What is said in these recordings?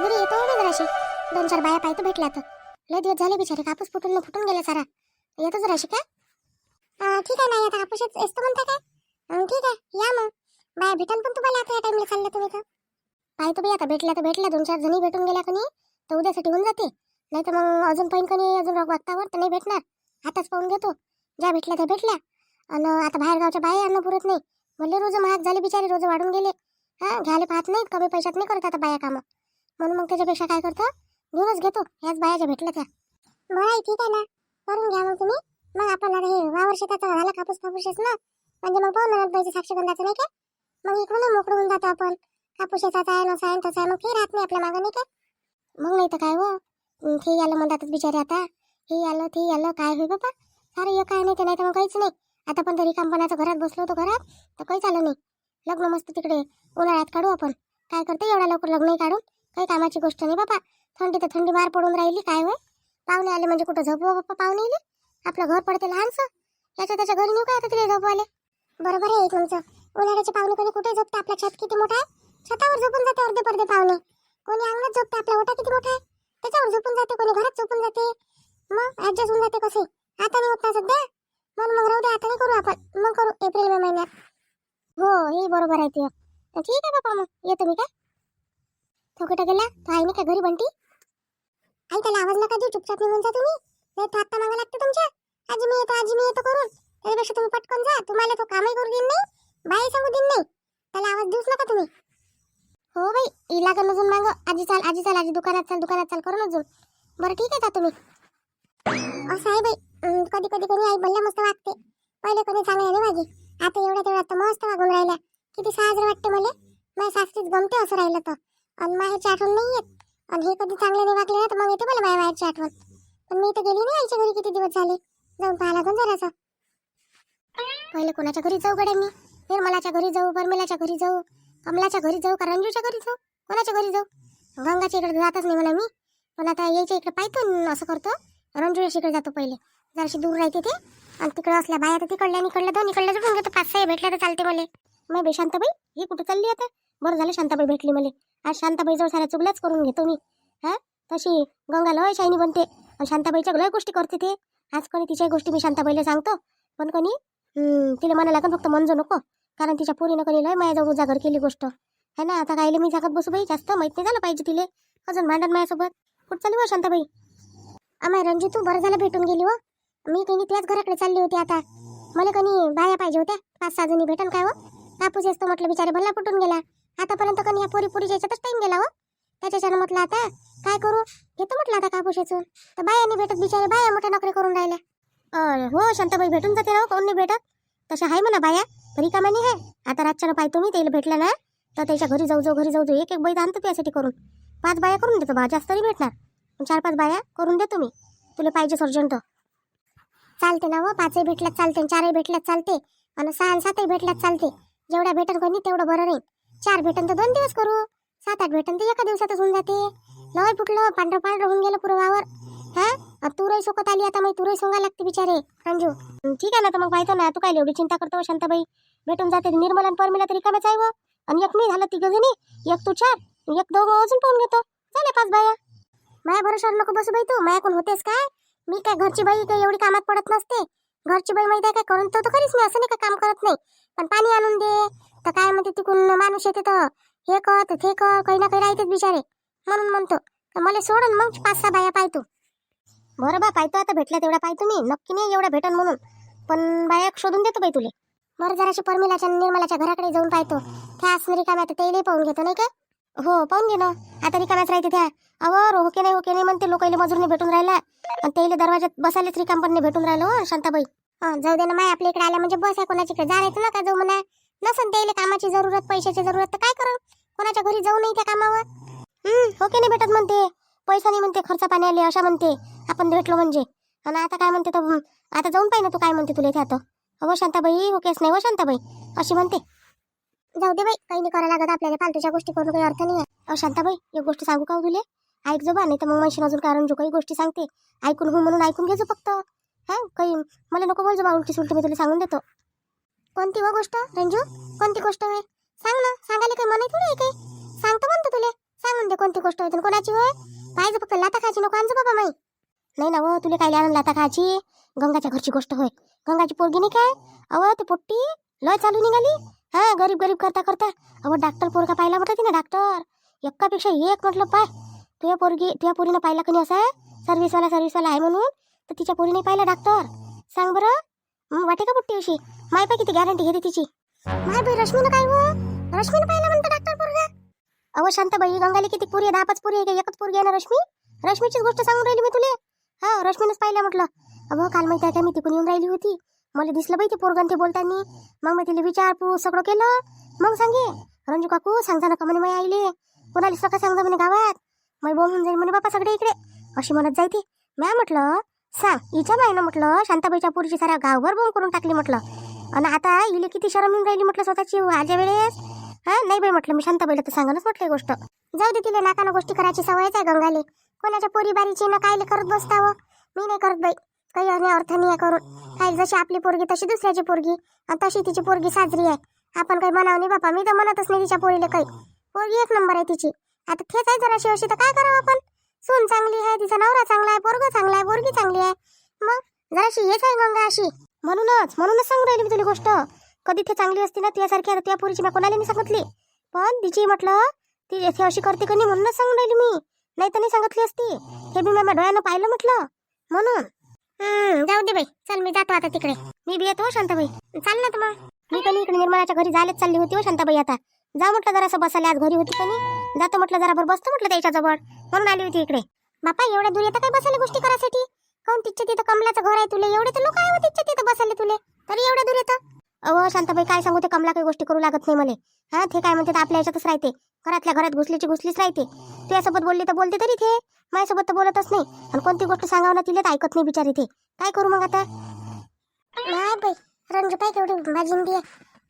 घरी येतो ना जराशी. दोन चार बाया पाहतो भेटल्या तर. लय दिवस झाले बिचारे कापूस फुटून फुटून गेले सारा. येतो जराशी का ठीक आहे नाही आता कापूस येत- येतो म्हणता काय? ठीक आहे या मग. बाया भेटन पण तुम्हाला आता या टाइमला चाललं तुम्ही तर. पाहतो बाई आता भेटल्या तर भेटल्या दोन चार जणी भेटून गेल्या कोणी तर उद्यासाठी होऊन जाते. नाही तर मग अजून पण कोणी अजून रोग वागतावर तर नाही भेटणार. आताच पाहून घेतो. ज्या भेटल्या त्या भेटल्या. आणि आता बाहेर गावच्या बाया अन्न पुरत नाही. म्हणले रोज महाग झाले बिचारे रोज वाढून गेले. हां घ्यायला पाहत नाहीत कमी पैशात नाही करत आता बाया कामं. म्हणून मग त्याच्यापेक्षा काय करतो? घेऊनच घेतो. ह्याच बायाच्या भेटलं का त्या बरं ठीक आहे ना. करून घ्या मग तुम्ही. मग आपण आता हे वावर शेताचा झाला कापूस कापूसच ना. म्हणजे मग पाहू म्हणत पाहिजे साक्षगंधाचं नाही का? मग इकडून मोकळं होऊन जातो आपण. कापूस शेताचा आहे नसा आहे तसा आहे मग ते राहत नाही आपल्या मागं नाही का? मग नाही तर काय हो? अं, ते आलं म्हणतातच बिचारे आता. हे आलं ते आलं काय होईल बाबा? सारं हे काय नाही ते नाही तर मग काहीच नाही. आता पण तरी कंपन्याचं घरात बसलो होतो घरात तर काहीच आलं नाही. लग्न मस्त तिकडे उन्हाळ्यात काढू आपण. काय करतो एवढ्या लवकर लग्नही काढून? काही कामाची गोष्ट नाही बाबा. थंडी तर थंडी मार पडून राहिली काय होय पाहुणे आले म्हणजे कुठं झोपवा बाप्पा पाहुणे आले आपलं घर पडते लहानसं. याच्या त्याच्या घरी नेऊ काय आता तिला झोपवाले बरोबर आहे तुमचं. उन्हाळ्याचे पाहुणे कोणी कुठे झोपते? आपलं छत किती मोठा आहे? छतावर झोपून जाते अर्धे पडदे पाहुणे. कोणी अंगणात झोपते? आपला ओटा किती मोठा आहे? त्याच्यावर झोपून जाते कोणी घरात झोपून जाते. मग ऍडजस्ट होऊन जाते कसे? आता नाही होत ना सध्या? मग मग राहू दे आता नाही करू आपण. मग करू एप्रिल मे महिन्यात. हो हे बरोबर आहे ते. ठीक आहे बाप्पा मग. येतो मी काय? तो गेला तो आहे का घरी बंटी? आई त्याला आवाज नका देऊ चुपचाप निघून जा तुम्ही. नाही तो आत्ता मागा लागतं तुमच्या. आजी मी येतो आजी मी येतो करून. त्याच्यापेक्षा तुम्ही पटकन जा. तुम्हाला तो कामही करू देईन नाही बाई सांगू देईन नाही. त्याला आवाज देऊच नका तुम्ही. हो बाई इला करून अजून माग. आजी चाल आजी चाल आजी दुकानात चाल दुकानात चाल करून अजून. बरं ठीक आहे का तुम्ही. असं आहे बाई. कधी कधी कोणी आई बोलल्या मस्त वागते. पहिले कोणी चांगले नाही वागे आता एवढ्या तेवढ्या तर मस्त वागून राहिल्या. किती साजरं वाटते मला. माझ्या सासरीच गमते असं राहिलं तर. आणि माहेरची आठवण नाही येत. आणि हे कधी चांगले नाही वागले ना तर मग येते मला माझ्या माहेरची आठवण. पण मी तर गेली नाही आईच्या घरी किती दिवस झाले. जाऊन पाहा लागून जरासा. पहिले कोणाच्या घरी जाऊ गड्या मी? निर्मलाच्या घरी जाऊ बर्मिलाच्या घरी जाऊ कमलाच्या घरी जाऊ का रंजूच्या घरी जाऊ? कोणाच्या घरी जाऊ? गंगाच्या इकडे जातच नाही म्हणा मी. पण आता यायच्या इकडे पाहतो असं करतो. रंजूच्या इकडे जातो पहिले. जराशी दूर राहते ते. आणि तिकडे असल्या बाया तर तिकडल्या निकडल्या दोन इकडल्या जुटून घेतो. पाच सहा भेटल्या तर चालते मला. मग बेशांत बाई ही कुठे चालली आता? बरं झालं शांताबाई भेटली मला. आज शांताबाईजवळ साऱ्या चुगल्याच करून घेतो मी. हा? तशी गंगा लय शाईनी बनते. आणि शांताबाईच्या लय गोष्टी करते ते. आज कोणी तिच्या गोष्टी मी शांताबाईला सांगतो. पण कोणी तिला म्हणा लागेल फक्त मनजो नको. कारण तिच्या पोरीनं कोणी लय माझ्याजवळ उजागर केली गोष्ट. है ना? आता कायले मी जागत बसू बाई. जास्त माहीत नाही झालं पाहिजे तिले. अजून भांडण माझ्यासोबत कुठं चालली हो शांताबाई? आम्ही रणजित तू बरं झालं भेटून गेली हो. मी कोणी त्याच घराकडे चालली होती आता. मला कोणी बाया पाहिजे होत्या. पाच सहा जणी भेटन काय हो? कापूस असतो म्हटलं बिचारे भल्ला फुटून गेला. आतापर्यंत कणी या पोरी पोरीच्या याच्यातच टाइम गेला हो. त्याच्याच्यानं म्हटलं आता काय करू? घेतो म्हटलं आता कापूस याचं तर बायांनी भेटत बिचारे बाया मोठ्या नोकरी करून राहिल्या. अं, हो शांताबाई भेटून जाते ना हो, कोण नाही भेटत? तशा आहे म्हणा बाया. घरी कामानी आहे. आता रातच्यानं पाहतो मी त्याला भेटलं ना तर त्याच्या घरी जाऊ जाऊ घरी जाऊ जाऊ एक एक बैद आणतो त्यासाठी करून. पाच बाया करून देतो बा जास्त नाही भेटणार. पण चार पाच बाया करून देतो मी तुला पाहिजे सर्जंट चालते ना हो पाचही भेटल्यात चालते आणि चारही भेटल्यात चालते. आणि सहा आणि सातही भेटल्यात चालते. जेवढ्या भेटत कोणी तेवढं बरं राहील चार भेटन तर दोन दिवस करू. सात आठ भेटन तर एका दिवसातच होऊन जाते. लय फुटलं पांढरं पांढरं होऊन गेलं पुरवावर. हा? तुरही सोकत आली आता मग तुरही सोंगा लागते बिचारे अंजू ठीक आहे ना तर मग पाहतो ना तू काय एवढी चिंता करतो शांताबाई? भेटून जाते निर्मला परमिला तरी कामच आहे आणि एक मी झालं तिघ जणी एक तू चार एक दोघं अजून पाहून घेतो. झाले पाच बाया. माया भरोशावर नको बसू बाई तू. माया कोण होतेस काय? मी काय घरची बाई काही एवढी कामात पडत नसते. घरची बाई माहिती आहे काय? करून तो तर खरीच मी असं नाही का काम करत नाही. पण पाणी आणून दे तर काय म्हणते तिकून माणूस येते तर हे कर तर ते कर काही ना काही राहतेच बिचारे. म्हणून म्हणतो तर मला सोडून मग पाच सहा बाया पाहतो. बरं बा पाहतो आता भेटल्या तेवढ्या पाहतो मी. नक्की नाही एवढ्या भेटन म्हणून. पण बाया शोधून देतो बाई तुले. बरं जराशी परमिलाच्या निर्मलाच्या घराकडे जाऊन पाहतो. त्या असं रिकाम्या तर तेही पाहून घेतो नाही का? हो पाहून घे ना. आता रिकाम्याच राहते त्या. अवर होके नाही होके नाही म्हणते लोकांना मजूर नाही भेटून राहिला. आणि त्याला दरवाजात बसायलाच रिकाम पण भेटून राहिलो हो शांताबाई. हा जाऊ दे ना माय आपल्या इकडे आल्या म्हणजे बस आहे कोणाच्या इकडे. जायचं ना का जाऊ म्हणा. नसन त्याला कामाची जरूरत पैशाची जरूरत तर काय करू? कोणाच्या घरी जाऊ नाही त्या कामावर? हम्म हो ओके नाही भेटत म्हणते. पैसा नाही म्हणते खर्च पाणी आले अशा म्हणते. आपण भेटलो म्हणजे. आणि आता काय म्हणते तर आता जाऊन पाहिजे तू काय म्हणते तुला इथे आता. हो शांताबाई ओकेच नाही हो शांताबाई. अशी म्हणते. जाऊ दे बाई काही नाही करायला लागत आपल्याला. फालतूच्या गोष्टी करून काही अर्थ नाही आहे शांताबाई एक गोष्ट सांगू का हो तुले? ऐक जो बा नाही तर मग मशीन अजून कारण जो काही गोष्टी सांगते. ऐकून हो म्हणून ऐकून घेजो फक्त. हां काही मला नको बोल बा उलटी सुलटी मी तुला सांगून देतो. कोणती व गोष्ट? रंजू कोणती गोष्ट होय? सांग ना सांगायला काही मनाई थोडी आहे काही? सांगतो म्हणतो तुले. सांगून दे कोणती गोष्ट होती कोणाची होय? पाहिजे फक्त लाता खायची नको आणजो बाबा माई. नाही ना व तुले काय आणून लाता खायची? गंगाच्या घरची गोष्ट होय. गंगाची पोरगी नाही काय? अव ते पोट्टी लय चालू निघाली. हा गरीब गरीब करता करता. अव डॉक्टर पोरगा पाहिला म्हटलं तिने डॉक्टर एकापेक्षा एक म्हटलं पाय. तुझ्या पोरगी तुझ्या पोरीनं पाहिला कणी असा? सर्व्हिसवाला सर्व्हिसवाला आहे म्हणून. तर तिच्या पोरीने पाहिला डॉक्टर सांग बरं. वाटे का पुट्टी अशी? माय पाय किती गॅरंटी घेते तिची? माय बाई रश्मीनं काय हो? रश्मीनं पाहिलं म्हणतो डॉक्टर पोरगा? अहो शांताबाई गंगाली किती पुरी आहे दहा पाच पुरी आहे का एकच पुरी आहे ना रश्मी? रश्मीचीच गोष्ट सांगून राहिली मी तुले. हा रश्मीनंच पाहिलं म्हटलं. अहो काल माहिती आहे का मी तिकून येऊन राहिली होती. मला दिसलं बाई ते पोरगन ते बोलतानी. मग मी तिला विचारपूस सगळं केलं. मग सांगे रंजू काकू सांगता नका म्हणे मी आईले. कोणाला सका सांगता म्हणे गावात. मग बोलून जाईल म्हणे बापा सगळे इकडे. अशी म्हणत जायती. मॅ म्हटलं सांग हिच्या बाईनं म्हटलं शांताबाईच्या पोरीची साऱ्या गावभर बोंब करून टाकली म्हटलं. आणि आता इले किती शरम येऊन राहिली म्हटलं स्वतःची हो, आजच्या वेळेस? हा नाही बाई म्हटलं मी शांताबाईला तर सांगणच म्हटलं गोष्ट. जाऊ दे तिला नाकानं गोष्टी करायची सवयच आहे गंगाले. कोणाच्या पोरी बारीची ना कायले करत बसतावं हो? मी नाही करत बाई. काही आणि अर्थ नाही आहे करून. काय जशी आपली पोरगी तशी दुसऱ्याची पोरगी. आणि तशी तिची पोरगी साजरी आहे. आपण काही म्हणावं नाही बापा मी तर म्हणतच नाही तिच्या पोरीला काही. पोरगी एक नंबर आहे तिची. आता तेच आहे जराशी अशी तर काय करावं आपण? सून चांगली आहे तिचा नवरा चांगला आहे पोरग चांगला आहे पोरगी चांगली आहे. मग जराशी हेच आहे गंगा अशी. म्हणूनच म्हणूनच सांगून राहिली मी तुला गोष्ट. कधी ते चांगली असती ना तुझ्यासारखी आता तुझ्या पोरीची मी कोणाला नाही सांगितली. पण तिची म्हटलं ती ती अशी करते कधी म्हणूनच सांगून राहिली मी. नाही तर नाही सांगितली असती. हे मी माझ्या डोळ्यानं पाहिलं म्हटलं. म्हणून. जाऊ दे बाई. चल मी जातो आता तिकडे. मी बी येतो शांताबाई. चाल ना तर मग. मी कधी इकडे निर्मलाच्या घरी जायलाच चालली होती हो शांताबाई आता. जा म्हटलं जरासं बसायला आज घरी होती कनी जातो म्हटलं जरा बरं बसतो म्हटलं त्याच्याजवळ म्हणून आली होती इकडे. बापा एवढ्या दूर येतं काय बसले गोष्टी करायसाठी? काऊन तिच्या तिथं कमलाचं घर आहे तुले? एवढे तर लोक आहे हो तिच्या तिथं बसले तुले. तरी एवढ्या दूर येतं अहो शांताबाई काय सांगू ते कमला काही गोष्टी करू लागत नाही मला. हा ते काय म्हणते आपल्या याच्यातच राहते. घरातल्या घरात घुसलीची घुसलीच राहते. तुझ्यासोबत बोलली तर बोलते तरी ते. माझ्यासोबत तर बोलतच नाही. आणि कोणती गोष्ट सांगावं ना तिला तर ऐकत नाही बिचारी ते. काय करू मग आता? नाही बाई रंजू केवढी आहे.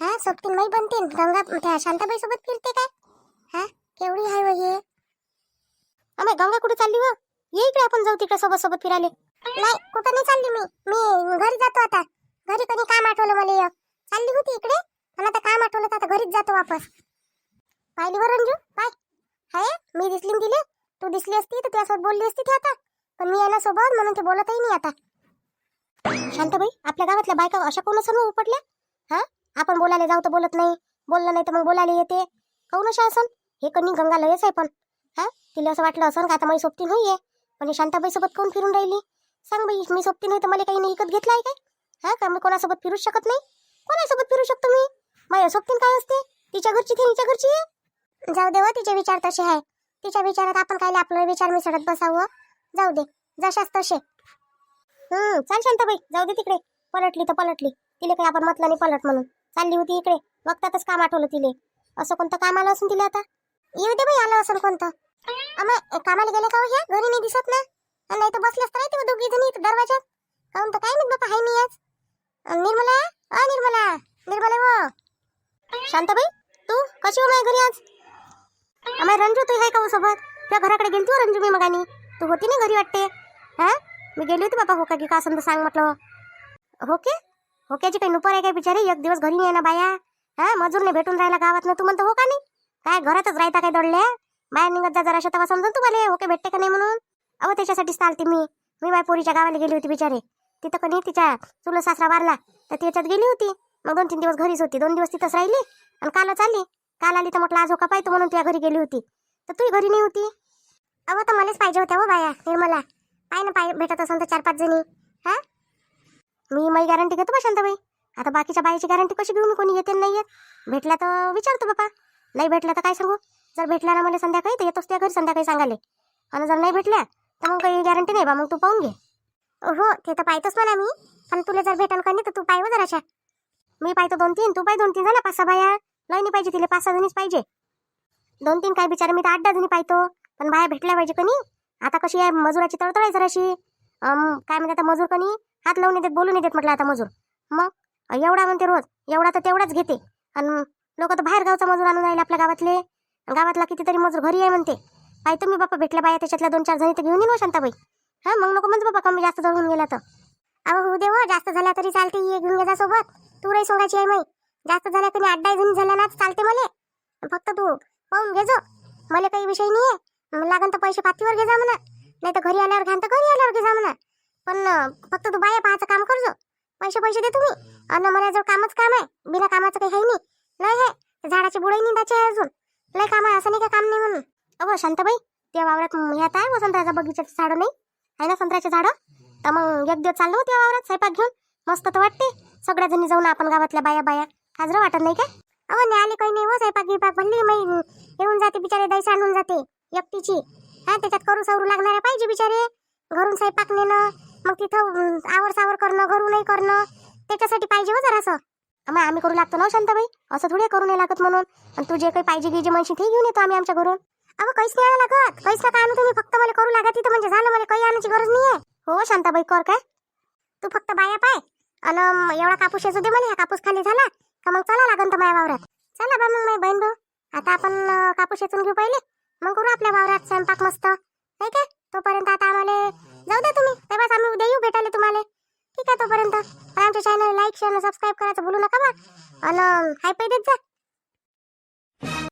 हा सोबतीन माई बनते गंगा त्या शांताबाई सोबत फिरते काय? हा केवढी आहे वय अमे गंगा कुठे चालली व ये इकडे आपण जाऊ तिकडे सोबत सोबत फिरायला. नाही कुठं नाही चालली मी. मी घरी जातो आता. घरी कधी काम आठवलं मला ये चालली होती इकडे मला आता काम आठवलं तर आता घरीच जातो वापस. पाहिली वर रंजू पाय. हाय मी दिसली दिले तू दिसली असती तर त्यासोबत बोलली असती ती आता. पण मी यांना सोबत म्हणून ते बोलतही नाही आता. शांताबाई आपल्या गावातल्या बायका अशा कोण असं हो उपटल्या? हा? आपण बोलायला जाऊ तर बोलत नाही. बोललं नाही तर मग बोलायला येते. काऊन अशा असन? हे कणी गंगा लयच आहे पण. तिला असं वाटलं असं का आता माझी सोबती आहे पण शांताबाईसोबत शांताबाई सोबत कोण फिरून राहिली? सांग बाई मी सोबती नाही तर मला काही नाही विकत घेतलं आहे काय? हा का? मी कोणासोबत फिरूच शकत नाही? कोणासोबत फिरू शकतो मी? माझ्या सोबतीन काय असते? तिच्या घरची ती तिच्या घरची? आहे. जाऊ दे व तिचे विचार तसे आहे. तिच्या विचारात आपण काय आपला विचार मिसळत बसावं? जाऊ दे जशाच तसे. हम्म चाल शांताबाई जाऊ दे तिकडे. पलटली तर पलटली. तिला काही आपण म्हटलं नाही पलट म्हणून. चालली होती इकडे. बघतातच काम आठवलं तिले. असं कोणतं काम आलं असून तिला आता? येऊ दे बाई आलं असं कोणतं. अमय कामाला गेले का हो ह्या घरी नाही दिसत ना? नाही तर बसल्यास तर नाही दोघी जणी दरवाजात काहून तर काय नाही बापा हाय मी आज. निर्मला अ निर्मला. निर्मला वो हो. शांताबाई तू कशी हो माझ्या घरी आज? आम्ही रंजू तू हाय का हो सोबत? त्या घराकडे गेली तू हो रंजू मी मगानी. तू होती ना घरी वाटते? हा? मी गेली होती बापा होका की? का असं तर सांग म्हटलं होके होक्याची काही नुपर आहे काय बिचारी? एक दिवस घरी नाही ना बाया. हा? मजूर नाही भेटून राहिला गावात ना तू म्हणतो हो का नाही? काय घरातच राहता काय दडल्या? बाहेर निघत जा जरा तेव्हा समजून तुम्हाला ओके भेटते का नाही म्हणून? अहो त्याच्यासाठीच चालते मी. मी माझ्या पोरीच्या गावाला गेली होती बिचारे. तिथं कधी तिच्या चुलं सासरा वारला तर त्याच्यात गेली होती. मग दोन तीन दिवस घरीच होती. दोन दिवस तिथंच राहिली आणि कालच आली. काल आली तर म्हटलं आज होका पाहिजे म्हणून तुझ्या घरी गेली होती. तर तू घरी नाही होती? अहो तर मलाच पाहिजे होत्या हो बाया निर्मला पाय ना पाय भेटत असेल तर चार पाच जणी. हा? मी माझी गॅरंटी घेतो बा शांताबाई. आता बाकीच्या बाईची गॅरंटी कशी घेऊ मी? कोणी येते नाही येत भेटला तर विचारतो बापा. नाही भेटला तर काय सांगू? जर भेटला ना मला संध्याकाळी तर येतोच त्या घरी संध्याकाळी सांगाले आणि जर नाही भेटल्या तर मग काही गॅरंटी नाही बा मग तू पाहून घे. हो ते तर पाहतोच म्हणा मी. पण तुला जर भेटन का नाही तर तू पाहिवं हो जराशा. मी पाहतो दोन तीन तू पाय दोन तीन झाला पाच सहा बाया. लय नाही पाहिजे तिला पाच सहा जणीच पाहिजे. दोन तीन काय बिचारा मी तर आठ दहा जणी पाहतो. पण बाया भेटल्या पाहिजे कनी. आता कशी आहे मजुराची तळतळ आहे जराशी. काय म्हणते आता मजूर कनी हात लावून येतात बोलून येतात म्हटलं आता मजूर. मग एवढा म्हणते रोज एवढा तर तेवढाच घेते. आणि लोक तर बाहेर गावचा मजूर आणून राहिले आपल्या गावातले. गावातला कितीतरी मजूर घरी आहे म्हणते. काय तुम्ही बापा भेटल्या बाया त्याच्यातल्या दोन चार जणी तर घेऊन येऊ शांताबाई. हां मग नको म्हणजे बाबा कमी जास्त जळून गेला तर. अहो होऊ दे हो जास्त झाल्या तरी चालते ये घेऊन घे जा सोबत. तू रही सोडायची आहे माई. जास्त झाल्या तुम्ही आठ दहा जणी झाल्या ना चालते मले. फक्त तू पाहून घे जो. मला काही विषय नाही आहे लागन तर पैसे पातीवर घे जा म्हणा. नाही तर घरी आल्यावर घ्यान तर घरी आल्यावर घे जा म्हणा. पण फक्त तू बाया पाहायचं काम करजो पैसे पैसे दे तुम्ही. आणि मला जर कामच काम आहे बिना कामाचं काही आहे नाही. लय आहे झाडाची बुडही निंदाची आहे अजून. लय काम आहे असं नाही का काम नाही म्हणून? अगो शांताबाई त्या वावरात म, आहे वसंताचा बगीच्याचं झाडं नाही? आहे ना संत्र्याचे झाडं? तर मग एक दिवस चाललो त्या वावरात स्वयंपाक घेऊन. मस्त तर वाटते. सगळ्या जणी जाऊन आपण गावातल्या बाया बाया. हाजरं वाटत नाही का? अहो नाही आले काही नाही हो स्वयंपाक गिपाक भरली मी येऊन जाते बिचारे दैस आणून जाते एकटीची. हा त्याच्यात करू सवरू लागणाऱ्या पाहिजे बिचारे. घरून स्वयंपाक नेणं मग तिथं आवर सावर करणं घरूनही करणं. त्याच्यासाठी पाहिजे हो जरासं. मग आम्ही करू लागतो ना हो शांताबाई? असं थोडी करू नाही लागत म्हणून. आणि तू जे काही पाहिजे गिजे म्हणशी ते घेऊन येतो आम्ही आमच्या घरून. अगं काहीच नाही आणायला लागत. काहीच नका आणू तुम्ही. फक्त मला करू लागत तिथं म्हणजे झालं. मला काही आणायची गरज नाही आहे हो शांताबाई कर काय? तू फक्त बाया पाय. आणि एवढा कापूस येतो दे मला हा कापूस खाली झाला का मग चला लागन तर माझ्या वावरात. चला बा मग माझी बहीण भाऊ. आता आपण कापूस येचून घेऊ पहिले. मग करू आपल्या वावरात स्वयंपाक मस्त. नाही काय? तोपर्यंत आता आम्हाला जाऊ द्या तुम्ही. तेव्हाच आम्ही उद्या येऊ भेटायला तुम्हाला. ठीक आहे तोपर्यंत आमच्या चॅनल लाईक शेअर सबस्क्राईब करायचं बोलू नका बा. आणि हाय पे देत जा.